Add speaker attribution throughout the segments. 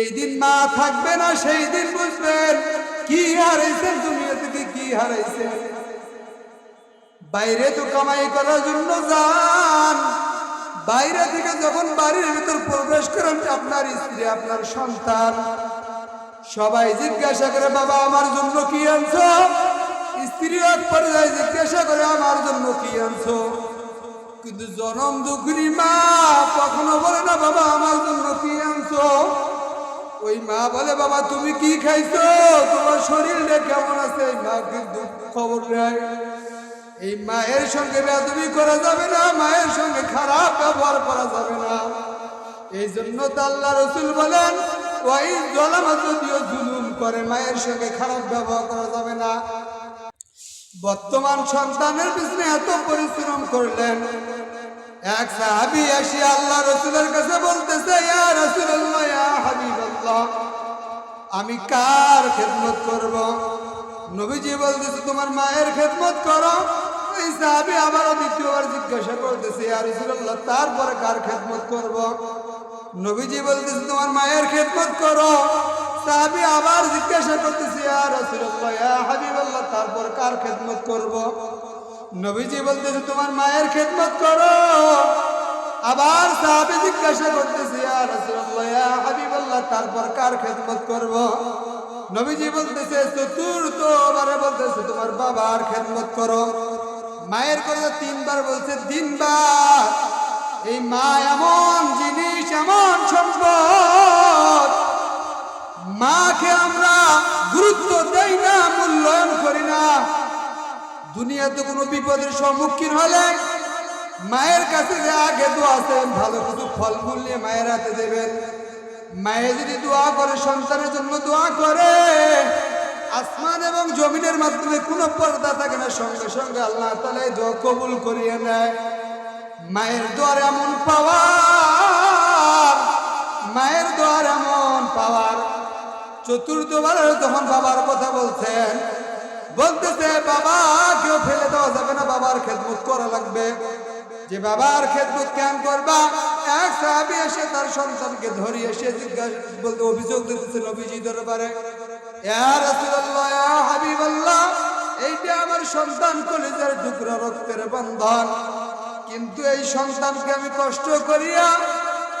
Speaker 1: এই দিন মা থাকবে না, সেই দিন বুঝবেন কি হারাইছেন দুনিয়া থেকে কি হারাইছেন বাইরে তো কামাই করার জন্য যান। বাইরে থেকে যখন বাড়ির ভিতর প্রবেশ করেন, আপনার স্ত্রী, আপনার সন্তান। সবাই জিজ্ঞাসা করে, বাবা, আমার জন্য কি আনছো? স্ত্রী এক পর্যায়ে জিজ্ঞাসা করে, আমার জন্য কি আনছো? কিন্তু জনম দুঃখিনী মা কখনো বলে না, বাবা, আমার জন্য কি আনছো? ওই মা বলে, বাবা, তুমি কি খাইছো? তোমার শরীরটা কেমন আছে? এই মা কিন্তু খবর নেয়। এই মায়ের সঙ্গে বেদবি করা যাবে না, মায়ের সঙ্গে খারাপ ব্যবহার করা যাবে না। এই জন্য তো আল্লাহ রসুল বলেন ওই জলামা যদিও জুলুম করে, মায়ের সঙ্গে খারাপ ব্যবহার করা যাবে না। বর্তমান সন্তানের পিছনে এত পরিশ্রম করলেন এক সাহাবি আসি আল্লাহ রসুলের কাছে বলতেছে, ইয়া রাসূলুল্লাহ, ইয়া হাবিবাল্লাহ, আমি কার খেদমত করব? নবীজি বলতেছে, তোমার মায়ের খেদমত করো। ওই সাহাবি আবারও দ্বিতীয়বার জিজ্ঞাসা করতেছে, ইয়া রাসূলুল্লাহ, তারপরে কার খেদমত করব? নবীজি বলতেছে, তোমার মায়ের খেদমত করো। সাহাবি আবার জিজ্ঞাসা করতেছে, ইয়া রাসূলুল্লাহ, ইয়া হাবিবাল্লাহ, তারপর কার খেদমত করব? নবীজি বলতেছে, তোমার মায়ের খেদমত করো। আবার সাহাবি জিজ্ঞাসা করতেছে তারপর কার খেদমত করব? নবীজি বলতেছে চতুর্থ বারে বলতেছে, তোমার বাবার খেদমত করো। মায়ের কথা তিনবার বলছে, তিনবার। এই মা এমন জিনিস, এমন সম্পদ, মাকে আমরা গুরুত্ব দেই না, মূল্যায়ন করি না। দুনিয়াতে কোনো বিপদের সম্মুখীন হলে মায়ের কাছে যে আগে দোয়া আছেন, ভালো কিছু ফলমূল নিয়ে মায়ের হাতে দেবেন। মায়ের যদি দোয়া করে, সন্তানের জন্য দোয়া করে, আসমান এবং জমিনের মাধ্যমে কোনো পর্দা থাকে না, সঙ্গে সঙ্গে আল্লাহ তালা দোয়া কবুল করিয়ে নেয়। মায়ের দোয়ার এমন পাওয়ার, মায়ের দোয়ার এমন পাওয়ার। চতুর্থবার তখন বাবার কথা বলছেন বলতেছে, বাবা, কেউ ফেলে দেওয়া যাবে না, বাবার খেদমত করা লাগবে। যে বাবার খেদমত কেন করবা? এক সাহাবি এসে তার সন্তানকে ধরি এসে জিজ্ঞাসা বলতে অভিযোগ দিতেছে নবীজি দরবারে এইটা আমার সন্তান কলেজের টুকরা রক্তের বন্ধন। কিন্তু এই সন্তানকে আমি কষ্ট করিয়া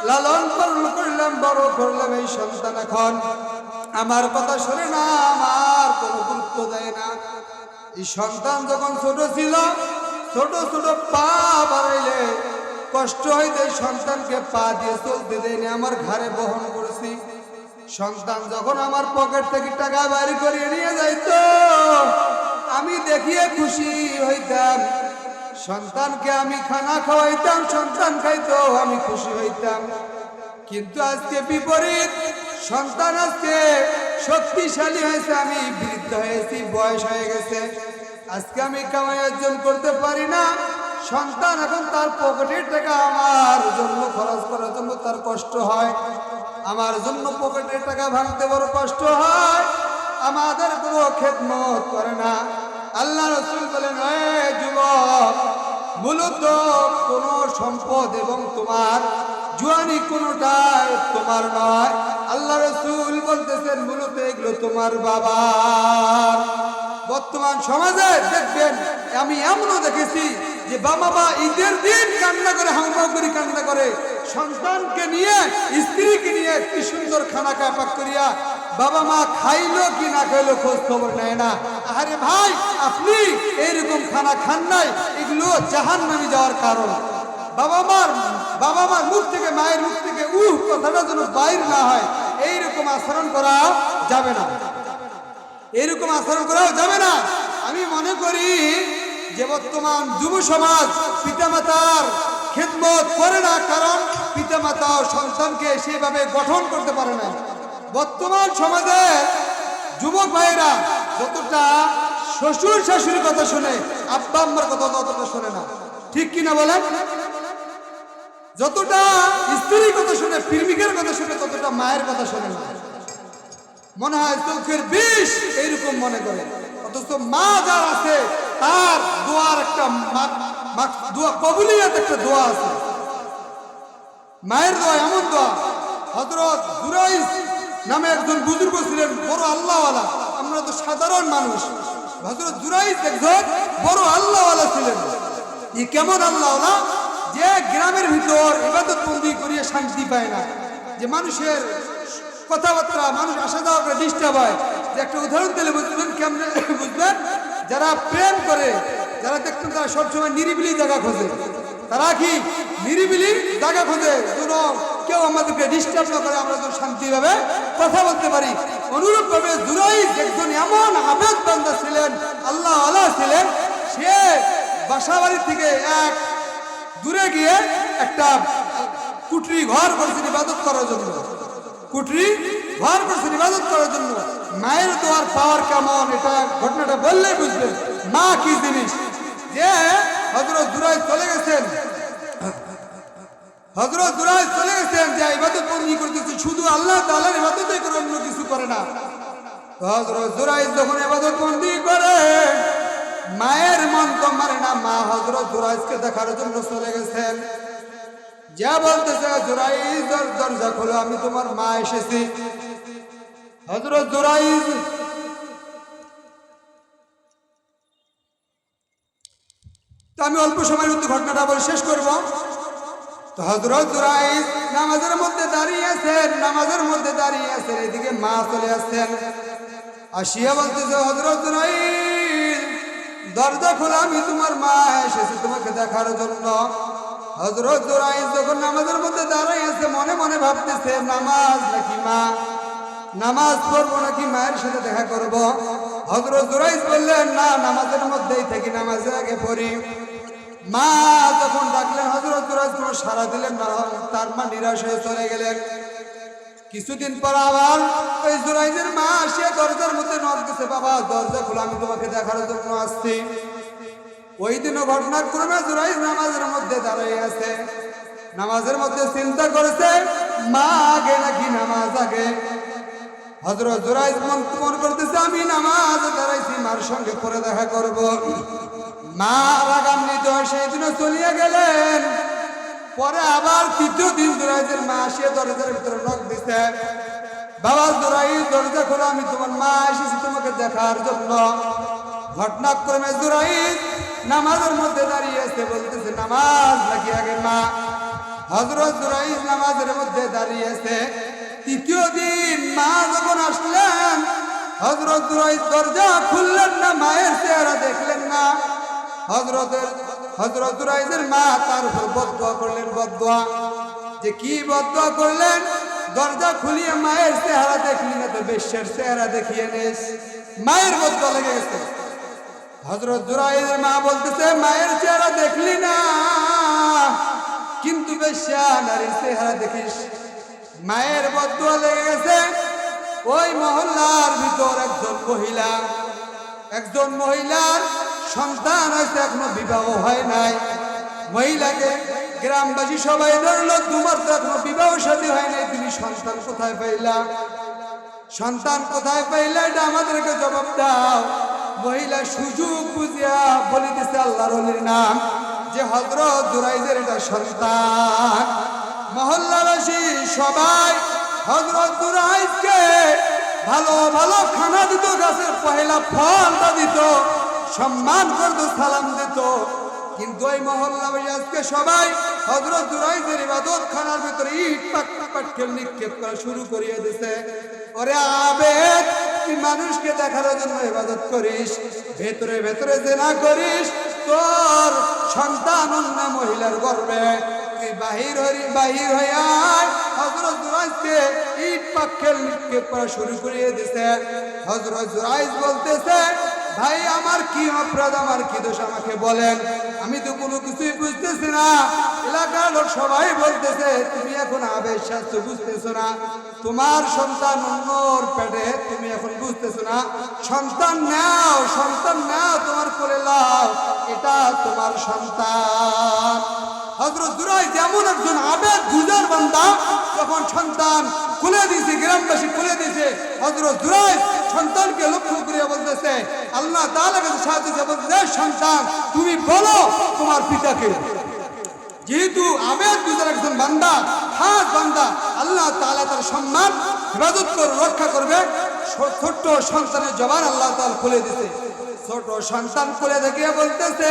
Speaker 1: লালন পালন করলাম, বড় করলাম এই সন্তান এখন। আমার কথা শুনে না, আমার কোনো গুরুত্ব দেয় না। এই সন্তান যখন ছোট ছিল, ছোট ছোট পা বাড়াইলে কষ্ট হইতে সন্তানকে পা দিয়ে চলতে দেয়নি। আমার ঘাড়ে বহন করেছি। সন্তান যখন আমার পকেট থেকে টাকা বাইর করিয়ে নিয়ে যাইতো, আমি দেখিয়ে খুশি হইতাম। সন্তানকে আমি খানা খাওয়াইতাম, সন্তান খাইতো, আমি খুশি হইতাম। কিন্তু আজকে বিপরীত, সন্তান আজকে শক্তিশালী হয়েছে, আমি বৃদ্ধ হয়েছি, বয়স হয়ে গেছে। আজকে আমি কামাই অর্জন করতে পারি না। সন্তান এখন তার পকেটের টাকা, আমার জন্য খরচ করার জন্য তার কষ্ট হয়। আমার জন্য পকেটের টাকা ভাঙতে বড় কষ্ট হয়। আমাদের কোনো খেদমত করে না। আল্লাহ রসুল বলেন, "এ যুবক, মূলত কোন সম্পদ এবং তোমার জুয়ানি কোনটাই তোমার নয়। আল্লাহ রসুল বলতেছেন, মূলত এগুলো তোমার বাবা বর্তমান সমাজে দেখবেন, আমি এমনও দেখেছি যে বাবা মা ঈদের দিন কান্না করে, হাউমাউ করে কান্না করে, সন্তানকে নিয়ে, স্ত্রীকে নিয়ে কি সুন্দর খানা খায় করিয়া বাবা মা খাইলো কি না খাইলো খোঁজ খবর নেয় না। আরে ভাই, আপনি এইরকম খানা খান নাই, এগুলো জাহান নামে যাওয়ার কারণ। বাবা মার বাবা মার মুখ থেকে, মায়ের মুখ থেকে, উহ, কথাটা যেন বাইর না হয়। এইরকম আচরণ করা যাবে না। এরকম আচরণ করাও যাবে না। আমি মনে করি যে বর্তমান যুব সমাজ পিতামাতার খেদমত করে না, কারণ পিতামাতা সন্তানকে সেভাবে গঠন করতে পারে না। বর্তমান সমাজে যুবক ভাইয়েরা যতটা শ্বশুর শাশুড়ির কথা শুনে, আব্বা আম্মার কথা ততটা শোনে না। ঠিক কিনা বলেন? যতটা স্ত্রীর কথা শুনে, প্রেমিকের কথা শুনে, ততটা মায়ের কথা শোনে মনে হয় চোখের বিষ এইরকম মনে করে। অথচ মা যার আছে, তার দোয়ার একটা দোয়া, কবুলিয়াত একটা দোয়া আছে। মায়ের দোয়া এমন দোয়া হজরত দুরাইস নামে একজন বুজুর্গ ছিলেন, বড় আল্লাহওয়ালা। আমরা তো সাধারণ মানুষ। হজরত জুরাইজ একজন বড় আল্লাহওয়ালা ছিলেন। ই কেমন আল্লাহওয়ালা? যে গ্রামের ভিতর ইবাদত বন্দি করিয়ে শান্তি পায় না, যে মানুষের কথাবার্তা, মানুষ আসা যাওয়া করে ডিস্টার্ব হয়, যে একটা উদাহরণ দিলে বুঝবেন কেমন, বুঝবেন? যারা প্রেম করে, যারা দেখতেন তারা সবসময় নিরিবিলি জায়গা খোঁজে। তারা কি নিরিবিলি জায়গা খোঁজে? যেন কেউ আমাদেরকে ডিস্টার্ব না করে, আমরা যেন শান্তিভাবে কথা বলতে পারি। অনুরূপ ভাবে জুরাই একজন এমন আবেদ বান্দা ছিলেন, আল্লাহ আল্লাহ ছিলেন, সে বাসাবাড়ি থেকে এক দূরে গিয়ে একটা কুটরি ঘর করছেন ইবাদত করার জন্য। কুটরি ঘর করছেন ইবাদত করার জন্য। মায়ের দোয়ার পাওয়ার কেমন, এটা ঘটনাটা বললেই বুঝবেন মা কি জিনিস? যে হজরত দুরাই চলে গেছেন। হজরত দুরাই চলে গেছেন, যে ইবাদত বন্দি করতেছে, শুধু আল্লাহ তাআলার ইবাদতই করে অন্য কিছু করে না। হজরত দুরাই যখন ইবাদত বন্দি করে মা হজরত দুরাইজকে দেখার জন্য চলে গেছেন। যা বলতেছে জুরাইজ দরজা খোলো আমি তোমার মা এসেছি। হজরত জুরাইজ আমি অল্প সময়ের মধ্যে ঘটনাটা বলে শেষ করব। তো হজরত জুরাইজ নামাজের মধ্যে দাঁড়িয়ে নামাজের মধ্যে দাঁড়িয়ে আছেন, এদিকে মা চলে আসছেন। আসিয়া বলতেছে হজরত জুরাইজ দরজা খোলা আমি তোমার মা এসেছি তোমাকে দেখার জন্য। হজরত জুরাইজ যখন নামাজের মধ্যে দাঁড়াই মনে মনে ভাবতেছে, নামাজ নাকি মা? নামাজ পড়ব নাকি মায়ের সাথে দেখা করব? হজরত জুরাইজ বললেন, না, নামাজের মধ্যেই থাকি, নামাজে আগে পড়ি। মা যখন ডাকলেন হজরত জুরাইজ কোনো সারা দিলেন না, তার মা নিরাশ হয়ে চলে গেলেন। কিছুদিন পর আবার ওই জুরাইজের মা আসিয়া দরজার মধ্যে নক দিছে, বাবা, দরজা খোলা, আমি তোমাকে দেখার জন্য আসছি। ওই দিনও ঘটনাক্রমে জুরাইজ নামাজের মধ্যে দাঁড়িয়ে আছে। নামাজের মধ্যে চিন্তা করেছে, মা আগে নাকি নামাজ আগে? হজরত জুরাইজ মন মন করতেছে, আমি নামাজ দাঁড়াইছি, মার সঙ্গে পরে দেখা করব। মা রাগান্বিত হয়ে সেই দিনও চলিয়া গেলেন। পরে আবার তৃতীয় দিন জুরাইজের মা আসিয়া দরজার ভিতরে নখ দিছে। বাবা জুরাইজ, দরজা খোলা, আমি তোমার মা এসেছি তোমাকে দেখার জন্য। ঘটনাক্রমে জুরাইজ নামাজের মধ্যে দাঁড়িয়ে আছে, বলতেছে, নামাজ নাকি আগে মা? হজরত জুরাইজ নামাজের মধ্যে দাঁড়িয়ে আছে। তৃতীয় দিন মা যখন আসলেন হজরত জুরাইজ দরজা খুললেন না, মায়ের চেহারা দেখলেন না। হজরতের হজরত জুরাইজের মা তার উপর বদুয়া করলেন বদুয়া যে কি বদুয়া করলেন? দরজা খুলিয়ে মায়ের চেহারা দেখলি না তো বেশ্যের চেহারা দেখিয়ে নিস। মায়ের বদুয়া লেগে গেছে। হজরত জুরাইজের মা বলতেছে, মায়ের চেহারা দেখলি না, কিন্তু বেশ্যা নারীর চেহারা দেখিস। মায়ের বদুয়া লেগে গেছে। ওই মহল্লার ভিতর একজন মহিলা, একজন মহিলার সন্তান হয়েছে, এখনও বিবাহ হয় নাই। মহিলাকে গ্রামবাসী সবাই ধরলো, তোমার তো এখনও বিবাহ সাথী হয় নাই, তুমি সন্তান কোথায় পাইলা? সন্তান কোথায় পাইলা, এটা আমাদেরকে জবাব দাও। মহিলা সুযোগ বুঝিয়া বলিতেছে, আল্লাহর অলির নাম যে হজরত জুরাইজের এটা সন্তান। মহল্লাবাসী সবাই হজরত জুরাইজকে ভালো ভালো খানা দিত, গাছের পহেলা ফলটা দিত। সম্মান করতো সালাম দিত। কিন্তু ওই মহল্লাবাসী আজকে সবাই হজরত জুরাইজের ইবাদত খানার ভিতরে ইট পাক পাটকেল নিক্ষেপ করা শুরু করিয়ে দিছে। ওরে আবেদ, তুই মানুষকে দেখার জন্য ইবাদত করিস, ভেতরে ভেতরে জেনা করিস, তোর সন্তান অন্য মহিলার গর্বে। তুই বাহির হরি বাহির আয় হজরত জুরাইজকে ইট পাক্কেল নিক্ষেপ করা শুরু করিয়ে দিছে। হজরত বলতেছে ভাই, আমার কি অপরাধ, আমার কি দোষ? আমাকে বলেন। আমি তো কোনো কিছুই বুঝতেছি না। এলাকার লোক সবাই বলতেছে, তুমি এখন আবেশ শাস্ত্র বুঝতেছো না। তোমার সন্তান অন্যর পেটে তুমি এখন বুঝতেছো না। সন্তান নাও সন্তান নাও, তোমার কোলে লাও। এটা তোমার সন্তান। হজরত দুরাই যেমন একজন আবেগ গুজার বান্দা, যখন সন্তান খুলে দিয়েছে গ্রামবাসী খুলে দিয়েছে হজরত দুরাই সন্তানকে লক্ষ্য করিয়া বলতেছে, আল্লাহ তাআলা কাছে সাহায্য বলতেছে সন্তান, তুমি বলো তোমার পিতাকে। যেহেতু আবেদ গুজার একজন বান্দা, খাস বান্দা, আল্লাহ তাআলা তার সম্মান হেফাজত করে রক্ষা করবে। ছোট্ট সন্তানের জবান আল্লাহ তাআলা খুলে দিতে ছোট সন্তান খুলে দেখিয়ে বলতেছে,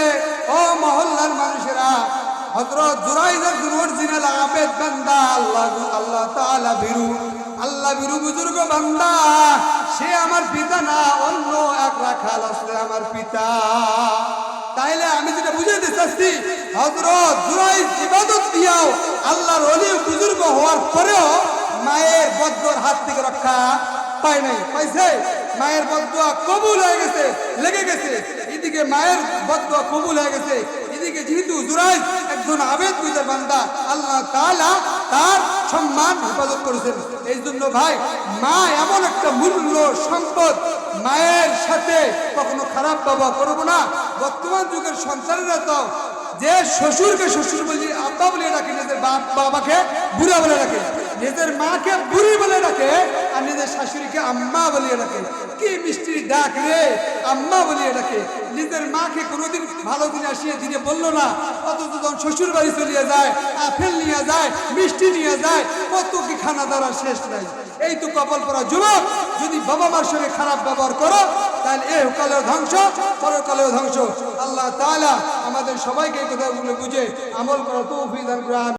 Speaker 1: ও মহল্লার মানুষেরা, হযরত জুরাইদের অরিজিনাল আবেদ বান্দা। আল্লাহ আল্লাহ তাআলা বিরু আল্লাহ বিরু বুজুর্গ বান্দা। সে আমার পিতা না, অন্য এক রাখাল আসলে আমার পিতা। তাইলে আমি যেটা বুঝাইতে চাচ্ছি, হযরত জুরাই ইবাদত দিয়াও আল্লাহর অলি বুজুর্গ হওয়ার পরেও মায়ের বদ্ধর হাত থেকে রক্ষা পায় নাই। পাইছে? মায়ের বদুয়া কবুল হয়ে গেছে, লেগে গেছে। এদিকে মায়ের বদুয়া কবুল হয়ে গেছে, এদিকে যেহেতু জুরাইজ একজন আবেদ বুঝে বান্দা, আল্লাহ তালা তার সম্মান হেফাজত করেছেন। এই জন্য ভাই, মা এমন একটা মূল্য সম্পদ মায়ের সাথে কখনো খারাপ ব্যবহার করব না। বর্তমান যুগের সন্তানেরা তো যে শ্বশুরকে শ্বশুর বলি, আব্বা বলে ডাকে, নিজের বাপ বাবাকে বুড়া বলে রাখে নিজের মাকে বুড়ি বলে রাখে আর নিজের শাশুড়িকে আম্মা বলিয়ে ডাকে। কি মিষ্টি ডাক রে? আম্মা বলিয়ে ডাকে নিজের মাকে কোনোদিন ভালো দিন আসিয়ে দিনে বলল না। অথচ যখন শ্বশুর বাড়ি চলিয়ে যায়, আপেল নিয়ে যায়, মিষ্টি নিয়ে যায়, কত কি খানা দ্বারা শেষ নাই। এই তো কপাল পরা যুবক, যদি বাবা মার সঙ্গে খারাপ ব্যবহার করো, তাহলে এ কালেও ধ্বংস, পরকালেও ধ্বংস। আল্লাহ তাআলা আমাদের সবাইকে এই কথাগুলো বুঝে আমল করা দান করা